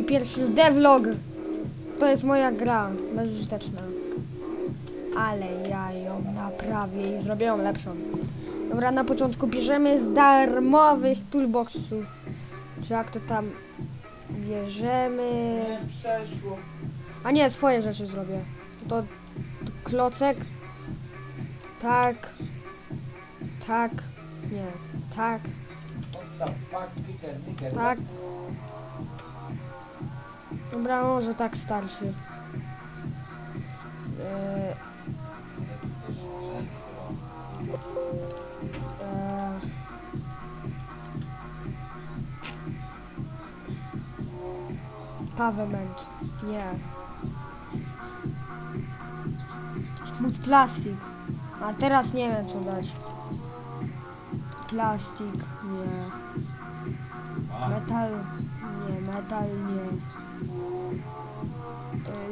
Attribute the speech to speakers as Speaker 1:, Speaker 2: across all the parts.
Speaker 1: mój pierwszy devlog. To jest moja gra, bezużyteczna. Ale ja ją naprawię i zrobię ją lepszą. Dobra, na początku bierzemy z darmowych toolboxów. Czy jak to tam bierzemy...
Speaker 2: Przeszło.
Speaker 1: A nie, swoje rzeczy zrobię. To, to klocek. Tak. Tak. Nie. Tak.
Speaker 2: Niker, niker.
Speaker 1: Tak. Dobra, może tak starczy. Eee, eee. Pavement. Nie. Smooth plastik. A teraz nie wiem co dać. Plastik. Nie. Metal. Nie, metal nie.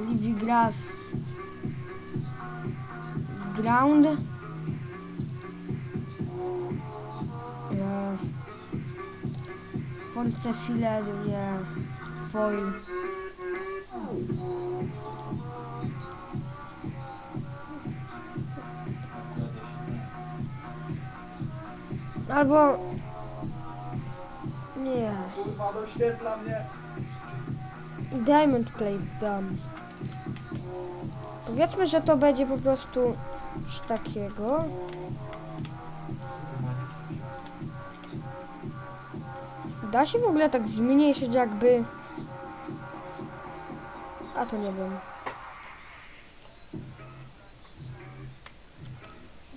Speaker 1: Livy grass. Ground. E, Force filet, nie. Foil. Albo... Nie.
Speaker 2: Kurwa, doświetla mnie.
Speaker 1: Diamond plate dam. Powiedzmy, że to będzie po prostu coś takiego. Da się w ogóle tak zmniejszyć jakby... A to nie wiem.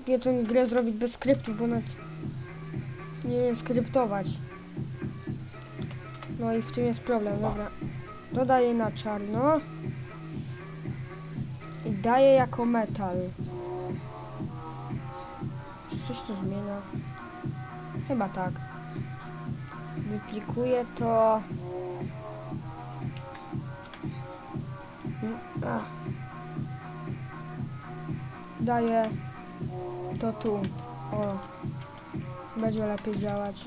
Speaker 1: Nie tę grę zrobić bez skryptu, bo nawet nie wiem skryptować. No i w tym jest problem, dobra. Dodaję na czarno. I daję jako metal. Czy coś to zmienia? Chyba tak. Wyplikuję to. Mm, A. Daję to tu. O. Będzie lepiej działać.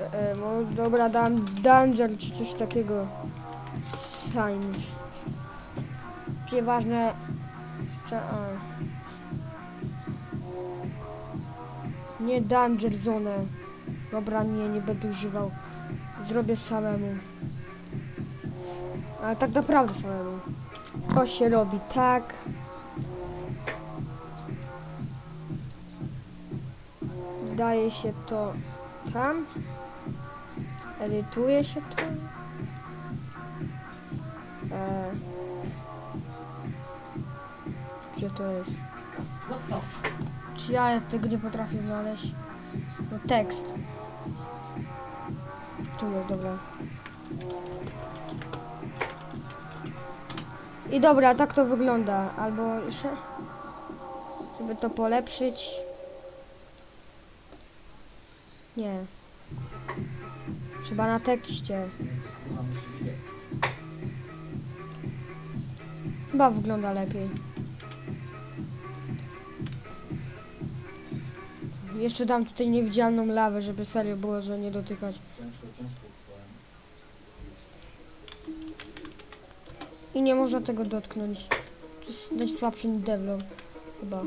Speaker 1: E, e, dobra, dam danger czy coś takiego. Science. Nieważne. Cze. Nie danger zone. Dobra, nie, nie będę używał. Zrobię samemu. Ale tak naprawdę samemu. To się robi tak. Daje się to tam. Edytuje się to. E, gdzie to jest? Czy ja tego nie potrafię znaleźć? No tekst. Tu jest, dobra. I dobra, tak to wygląda. Albo jeszcze, żeby to polepszyć. Nie. Trzeba na tekście. Chyba wygląda lepiej. Jeszcze dam tutaj niewidzialną lawę, żeby serio było, że nie dotykać. I nie można tego dotknąć. To jest najsłabszy devlog. Chyba.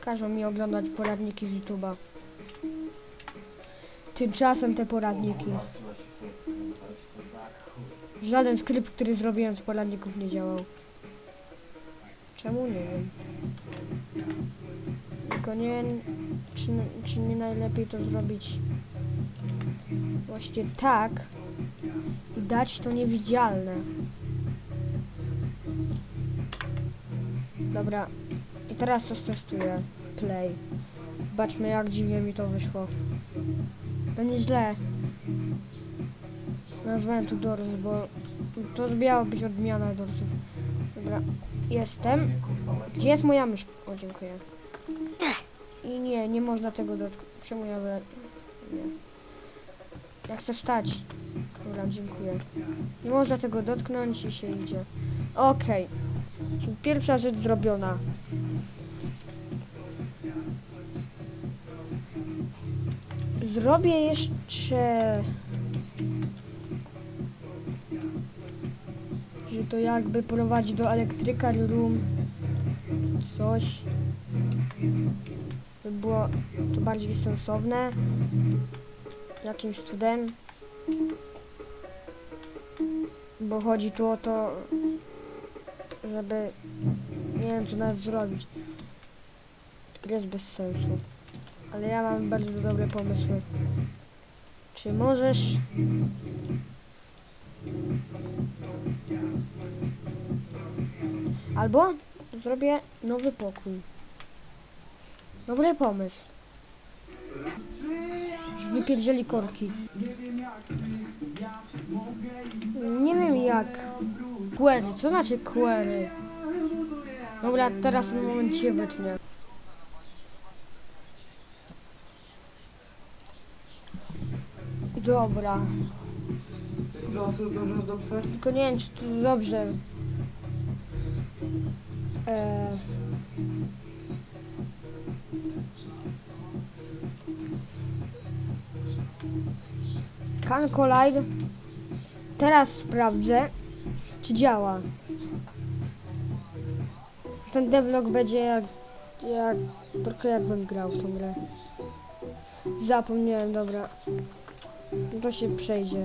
Speaker 1: Każą mi oglądać poradniki z YouTube'a. Tymczasem te poradniki. Żaden skrypt, który zrobiłem z poradników nie działał. Czemu? Nie wiem. Tylko nie czy, czy nie najlepiej to zrobić właśnie tak i dać to niewidzialne. Dobra. I teraz to testuję. Play. Zobaczmy jak dziwnie mi to wyszło. Nie źle. Nazwałem tu Doors, bo to miała być odmiana Doorsów. Dobra, jestem. Gdzie jest moja mysz? O, dziękuję. I nie, nie można tego dotknąć. Czemu ja we... Nie. Ja chcę wstać. Dobra, dziękuję. Nie można tego dotknąć i się idzie. Okej. Czyli Pierwsza rzecz zrobiona. Zrobię jeszcze... to jakby prowadzi do elektryka room. Coś. By było to bardziej sensowne. Jakimś cudem. Bo chodzi tu o to, żeby nie wiem co nas zrobić. Gra jest bez sensu. Ale ja mam bardzo dobre pomysły. Czy możesz... Albo zrobię nowy pokój. Dobry pomysł. Wypierdzieli korki. Nie wiem jak. Query, co znaczy query? Dobra, teraz w tym momencie wytnę. Dobra, tylko nie wiem czy to dobrze. Eee. Can Collide. Teraz sprawdzę, czy działa. Ten devlog będzie jak, jak trochę jakbym grał w tą grę. Zapomniałem, dobra. To się przejdzie.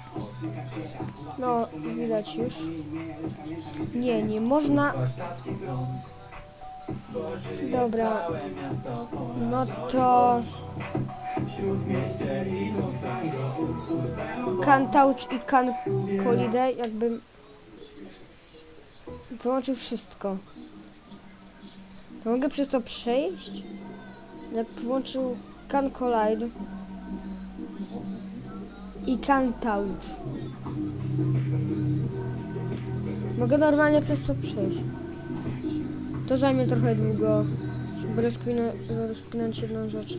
Speaker 1: No, widać już. Nie, nie można. Dobra. No to...
Speaker 2: Śródmieście i
Speaker 1: Can Collide jakbym wyłączył wszystko. To mogę przez to przejść? Jak włączył Can Collide i Can Touch. Mogę normalnie przez to przejść. To zajmie trochę długo, żeby rozkwinąć, rozkwinąć jedną rzecz.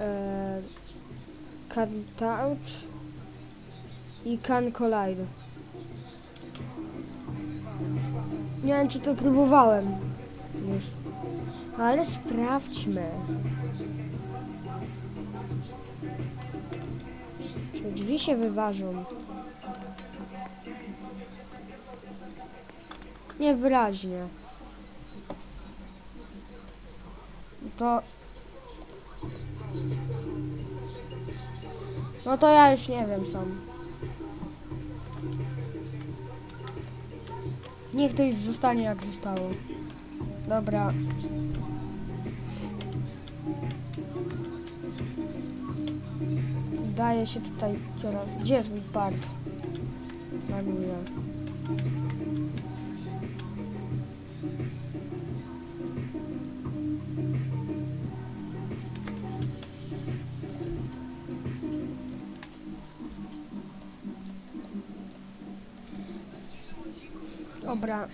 Speaker 1: Eee, can touch i can collide. Nie wiem, czy to próbowałem już, ale sprawdźmy. Drzwi się wyważą? Niewyraźnie. To No to ja już nie wiem sam. Niech to już zostanie jak zostało. Dobra. Daje się tutaj teraz. Gdzie jest mój górze. Dobra.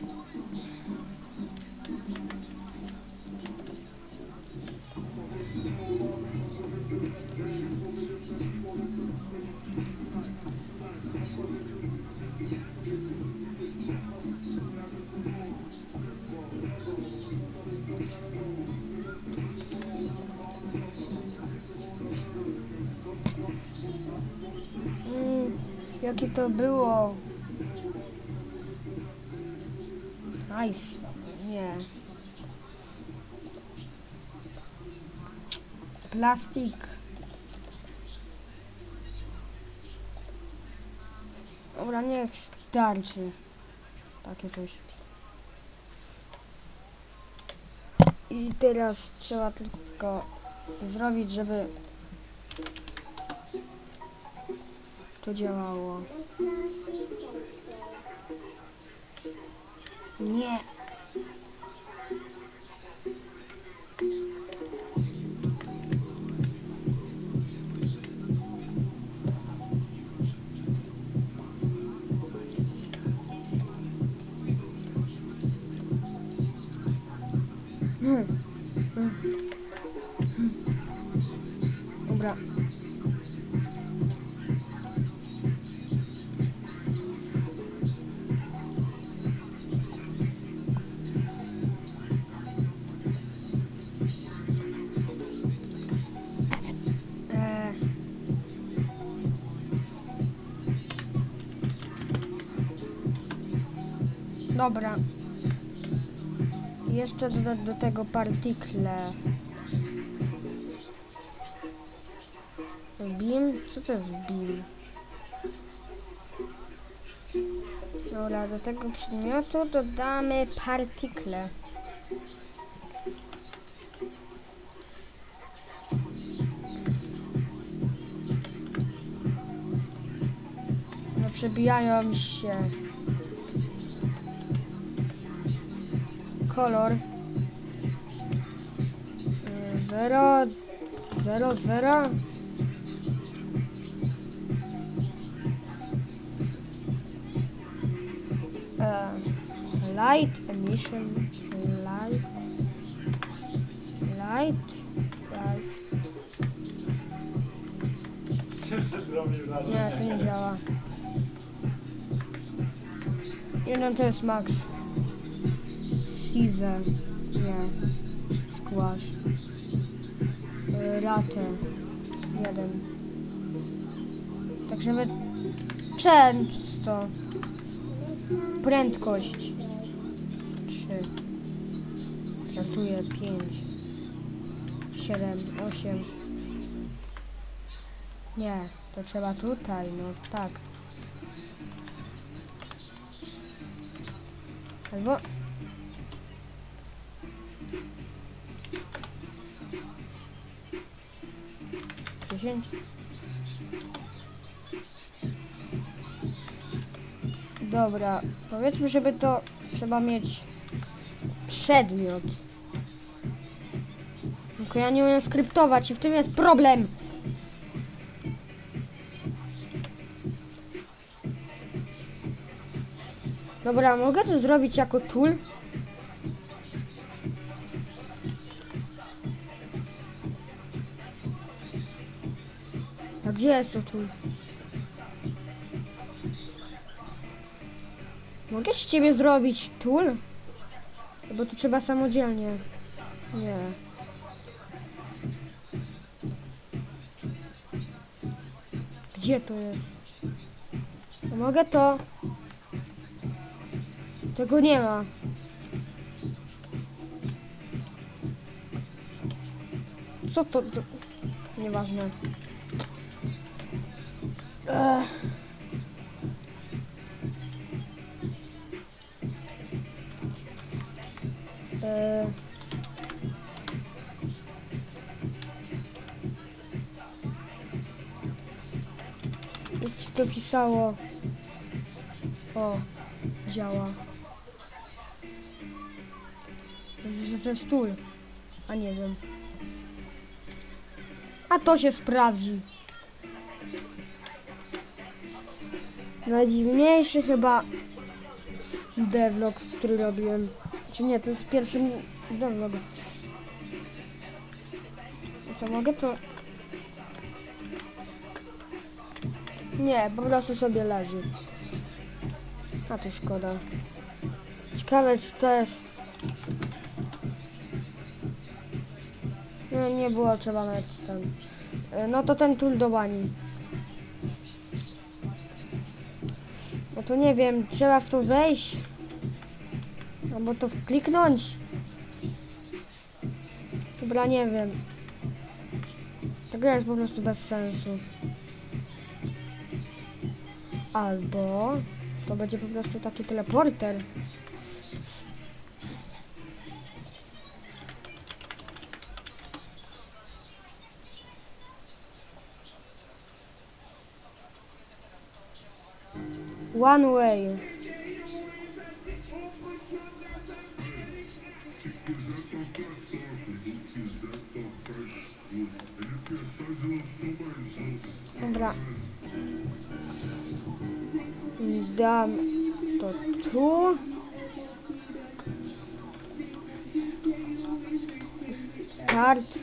Speaker 1: Mm, jakie to było? Nice. Nie. Plastik. Dobra, niech starczy. Takie coś. I teraz trzeba tylko zrobić, żeby to działało. Nie. Dobra. Eee. Dobra. Jeszcze dodać do tego partykle. BIM? Co to jest BIM? Dobra, do tego przedmiotu dodamy partykle. No przebijają się. Kolor. 0 0 0 light emission, light, light, light. Nie, to nie działa. Jeden to jest max. Caesar. Nie. Squash. Ratę. Jeden. Tak żeby często. Prędkość. Trzy. Żartuję. Pięć. Siedem. Osiem. Nie, to trzeba tutaj, no tak. Albo... Dobra, powiedzmy, żeby to trzeba mieć przedmiot. Tylko ja nie umiem skryptować i w tym jest problem. Dobra, mogę to zrobić jako tool? A gdzie jest to tool? Mogę z ciebie zrobić tool? Bo to trzeba samodzielnie. Nie. Gdzie to jest? A mogę to? Tego nie ma. Co to... Nieważne. Ech. Eee. To pisało? O, działa. Że to jest tool. A nie wiem. A to się sprawdzi. Najdziwniejszy chyba devlog, który robiłem. Czy nie, to jest pierwszy devlog. Co, mogę to... Nie, po prostu sobie leży. A to szkoda. Ciekawe, czy jest... No nie było trzeba nawet ten. E, No to ten tool do bani. No to nie wiem, trzeba w to wejść. Albo to kliknąć. Dobra, nie wiem. Ta gra jest po prostu bez sensu. Albo to będzie po prostu taki teleporter. One way. Dobra. Dam to tu. Kart.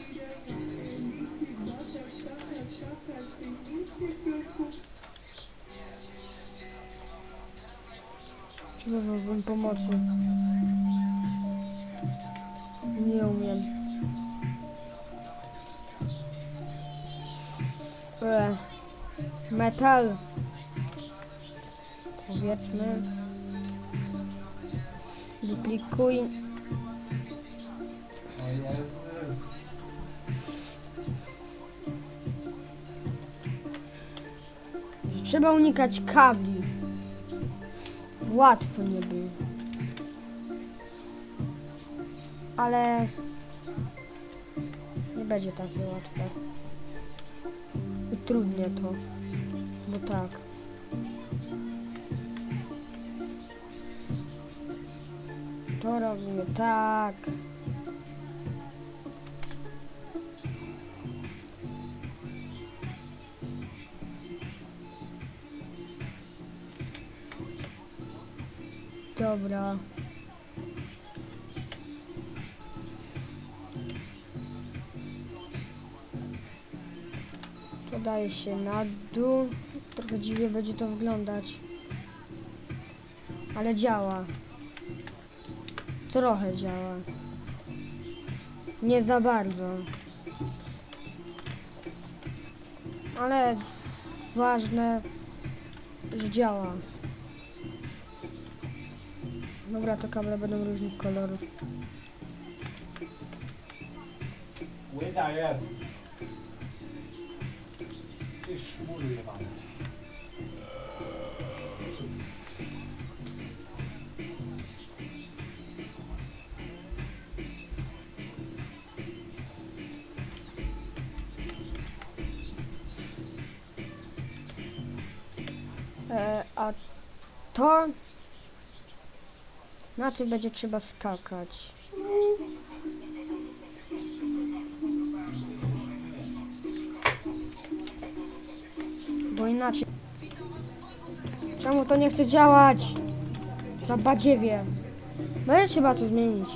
Speaker 1: Potrzebowałbym pomocy. Nie umiem. E, metal. Powiedzmy. Duplikuj. Trzeba unikać kabli. Łatwo nie było. Ale nie będzie takie łatwe. Utrudnię to. Bo tak. To robimy tak. Dobra. Podaje się na dół. Trochę dziwnie będzie to wyglądać. Ale działa. Trochę działa. Nie za bardzo. Ale ważne, że działa. Dobra, to kable będą różnych kolorów.
Speaker 3: Łyda jest. Ty szmulu jebany.
Speaker 1: E, a to na tym będzie trzeba skakać. Czemu to nie chce działać? Za badziewie. Będzie trzeba to zmienić.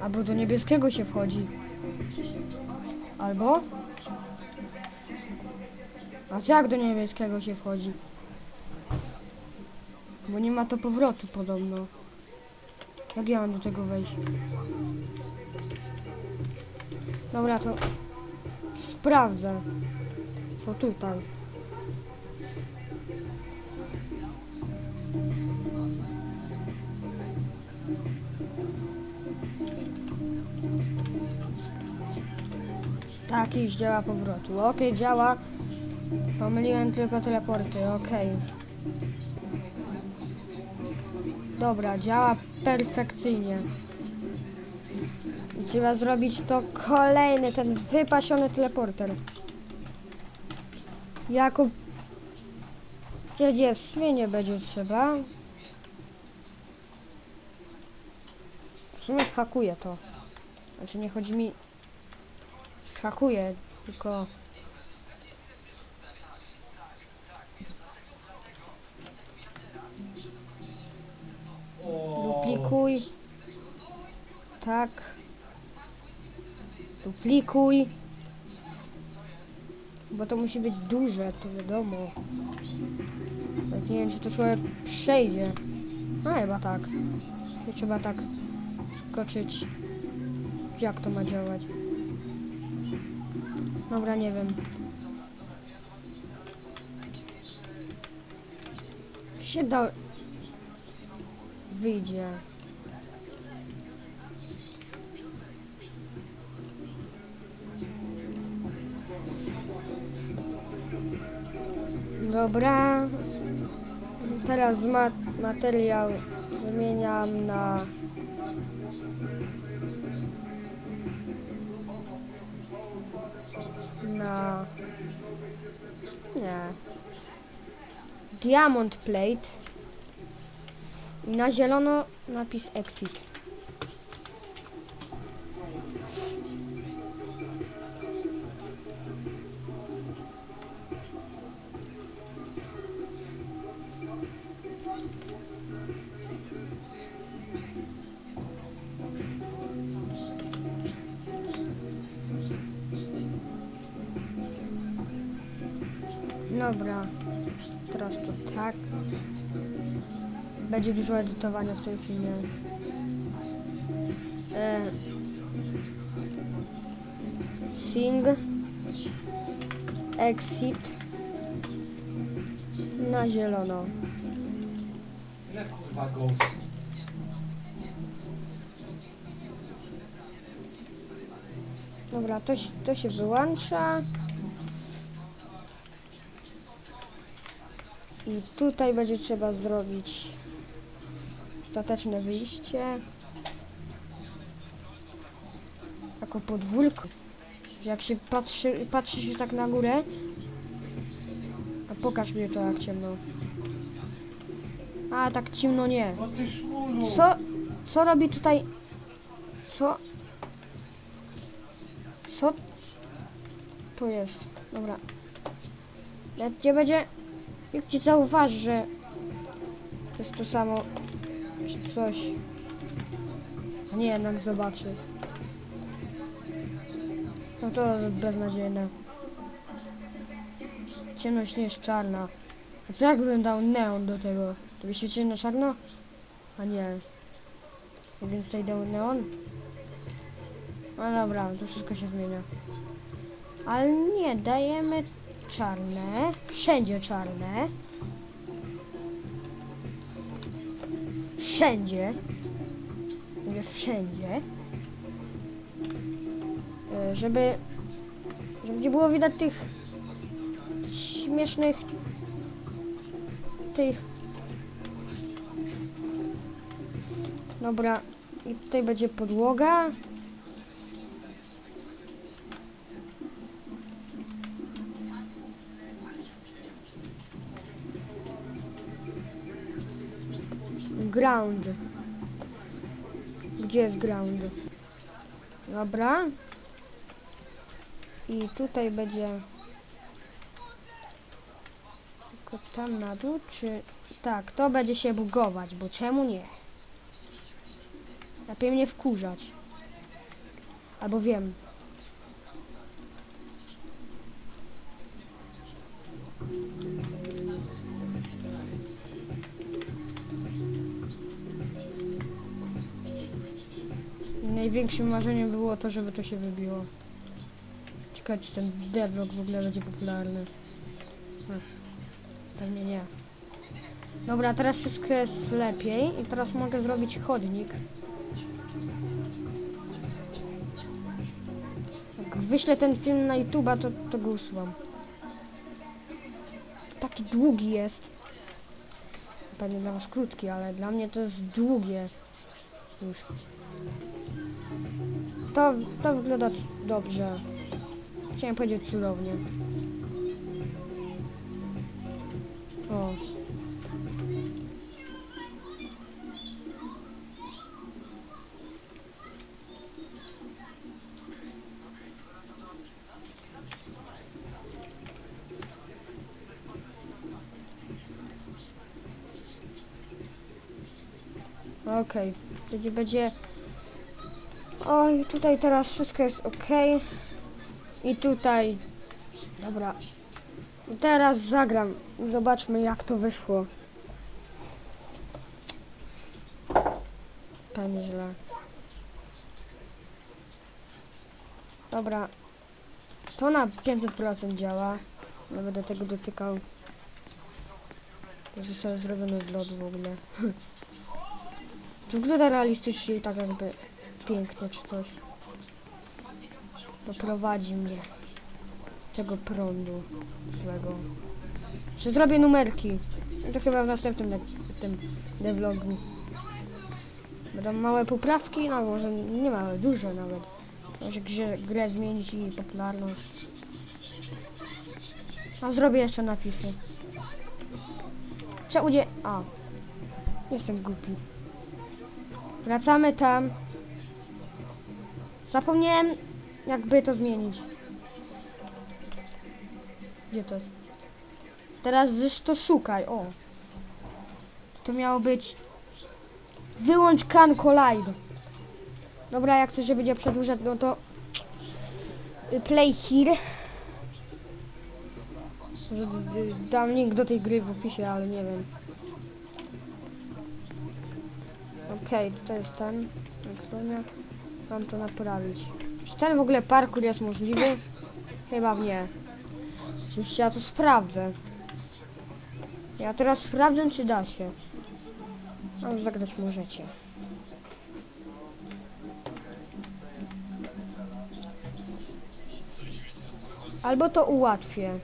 Speaker 1: Albo do niebieskiego się wchodzi. Albo a jak do niebieskiego się wchodzi? Bo nie ma to powrotu podobno. Jak ja mam do tego wejść? Dobra, to sprawdzę. To tutaj. Tak, już działa powrotu. Okej, działa. Pomyliłem tylko teleporty, okej. Dobra, działa perfekcyjnie. Trzeba zrobić to kolejny, ten wypasiony teleporter. Jako... Gdzie w sumie nie będzie trzeba. W sumie schakuję to. Znaczy nie chodzi mi... Schakuję, tylko... Duplikuj. Tak. Duplikuj. Bo to musi być duże, to wiadomo. Nawet nie wiem, czy to człowiek przejdzie. No chyba tak. Nie trzeba tak skoczyć. Jak to ma działać? Dobra, nie wiem. Się da... Wyjdzie. Dobra. Teraz ma materiał zmieniam na na Nie. Diamond plate. I na zielono napis exit. Dobra. Teraz to tak. Będzie dużo edytowania w tym filmie. E, sing. Exit. Na zielono.
Speaker 3: Ile kurwa ghost?
Speaker 1: Dobra, to, to się wyłącza. Tutaj będzie trzeba zrobić ostateczne wyjście. Jako podwórko. Jak się patrzy, patrzy się tak na górę. A pokaż mnie to jak ciemno. A tak ciemno nie. Co, co robi tutaj? Co? Co to jest? Dobra. Nie będzie, jak ci zauważy, że to jest to samo, czy coś. Nie, jednak zobaczy. No to beznadziejne. Ciemność nie jest czarna. A co jakbym dał neon do tego? To by świeciło na czarno? A nie. Jakbym tutaj dał neon? No dobra, to wszystko się zmienia. Ale nie, dajemy czarne. Wszędzie czarne. Wszędzie. Mówię wszędzie. E, Żeby, żeby nie było widać tych śmiesznych tych Dobra, i tutaj będzie podłoga. Ground. Gdzie jest ground? Dobra. I tutaj będzie tylko tam na dół, czy... Tak, to będzie się bugować, bo czemu nie? Lepiej mnie wkurzać. Albo wiem. Największym marzeniem było to, żeby to się wybiło. Ciekawe, czy ten deadlock w ogóle będzie popularny. Hm. Pewnie nie. Dobra, teraz wszystko jest lepiej i teraz mogę zrobić chodnik. Jak wyślę ten film na YouTube'a, to, to go usuwam. Taki długi jest. Pewnie dla was krótki, ale dla mnie to jest długie. Już. To, to wygląda dobrze. Chciałem powiedzieć cudownie. O. Okej, okay. będzie... Oj, tutaj teraz wszystko jest ok. I tutaj... Dobra. I teraz zagram. Zobaczmy jak to wyszło. Pewnie źle. Dobra. To na 500% działa. Nie będę tego dotykał. To zostało zrobione z lodu w ogóle. Wygląda realistycznie i tak jakby pięknie czy coś. Doprowadzi mnie tego prądu złego. Że zrobię numerki. To chyba w następnym de- tym devlogu. Będą małe poprawki, no może nie małe, duże nawet. Może grze, grę zmienić i popularność. A zrobię jeszcze napisy. Czemu nie... A. Jestem głupi. Wracamy tam. Zapomniałem, jakby to zmienić. Gdzie to jest? Teraz zresztą szukaj, o. To miało być... Wyłącz can collide. Dobra, jak coś się będzie przedłużać, no to... Play here. Może dam link do tej gry w opisie, ale nie wiem. Okej, to jest ten. Jak Mam to naprawić. Czy ten w ogóle parkour jest możliwy? Chyba nie. Oczywiście ja to sprawdzę. Ja teraz sprawdzę, czy da się. Już zagrać możecie. Albo to ułatwię.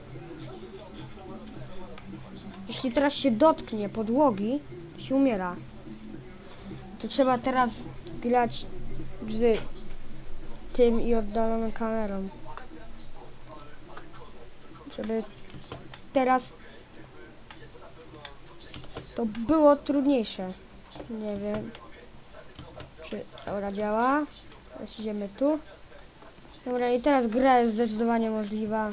Speaker 1: Jeśli teraz się dotknie podłogi, się umiera. To trzeba teraz grać z tym i oddaloną kamerą. Żeby teraz to było trudniejsze. Nie wiem. Czy dobra działa? Teraz idziemy tu. Dobra i teraz gra jest zdecydowanie możliwa.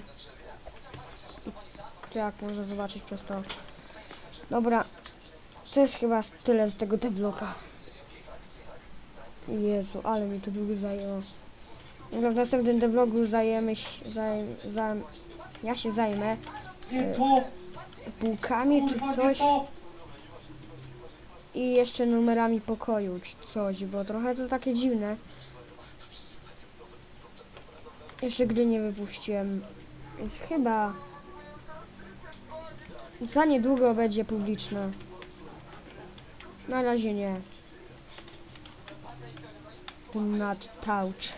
Speaker 1: To jak można zobaczyć przez to. Dobra. To jest chyba tyle z tego devloga. Jezu, ale mi to długo zajęło. Dobra, w następnym devlogu zajemy się, ja się zajmę
Speaker 3: Nie to!
Speaker 1: bułkami czy
Speaker 3: Kurwa, nie
Speaker 1: coś
Speaker 3: to!
Speaker 1: i jeszcze numerami pokoju czy coś, bo trochę to takie dziwne. Jeszcze gry nie wypuściłem, więc chyba za niedługo będzie publiczne. Na razie nie. Do not touch.